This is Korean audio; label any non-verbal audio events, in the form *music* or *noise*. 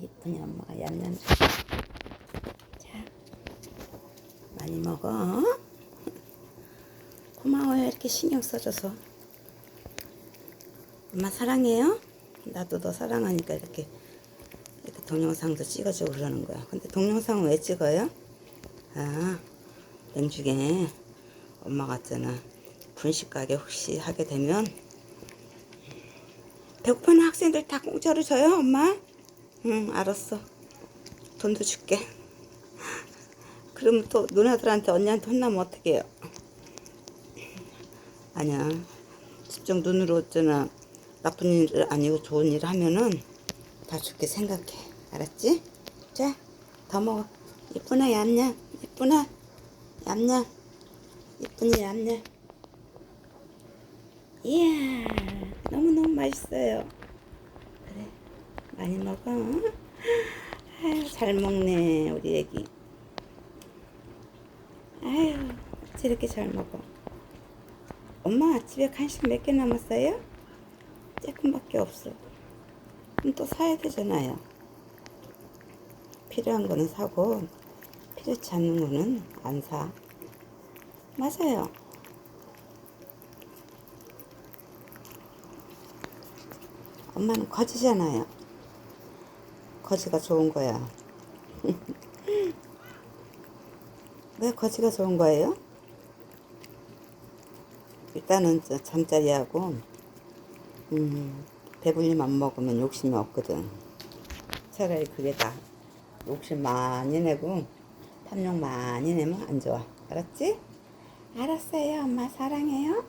이쁜이 엄마가. 얌얌 자 많이 먹어 *laughs* 고마워요 이렇게 신경 써줘서. 엄마 사랑해요? 나도 너 사랑하니까 이렇게 이렇게 동영상도 찍어주고 그러는 거야. 근데 동영상은 왜 찍어요? 아 냉중에 엄마 같잖아. 분식 가게 혹시 하게 되면 배고파하는 학생들 다 공짜로 줘요 엄마? 응 알았어. 돈도 줄게. 그러면 또 누나들한테 언니한테 혼나면 어떡해요? 아니야. 집중 눈으로 어쩌나 나쁜 일 아니고 좋은 일 하면은 다 줄게 생각해. 알았지? 자 더 먹어. 이쁘나 얌얌 이쁘나? 얌얌 이쁜이 얌얌 이야 너무너무 맛있어요 많이 먹어. 아유 잘 먹네 우리 애기. 아유 저렇게 잘 먹어. 엄마 집에 간식 몇 개 남았어요? 조금밖에 없어. 그럼 또 사야 되잖아요. 필요한 거는 사고 필요치 않는 거는 안 사. 맞아요. 엄마는 거지잖아요. 거지가 좋은 거야. *laughs* 왜 거지가 좋은 거예요? 일단은 저 잠자리하고 음, 배불림 안 먹으면 욕심이 없거든. 차라리 그게 다 욕심 많이 내고 탐욕 많이 내면 안 좋아. 알았지? 알았어요. 엄마 사랑해요.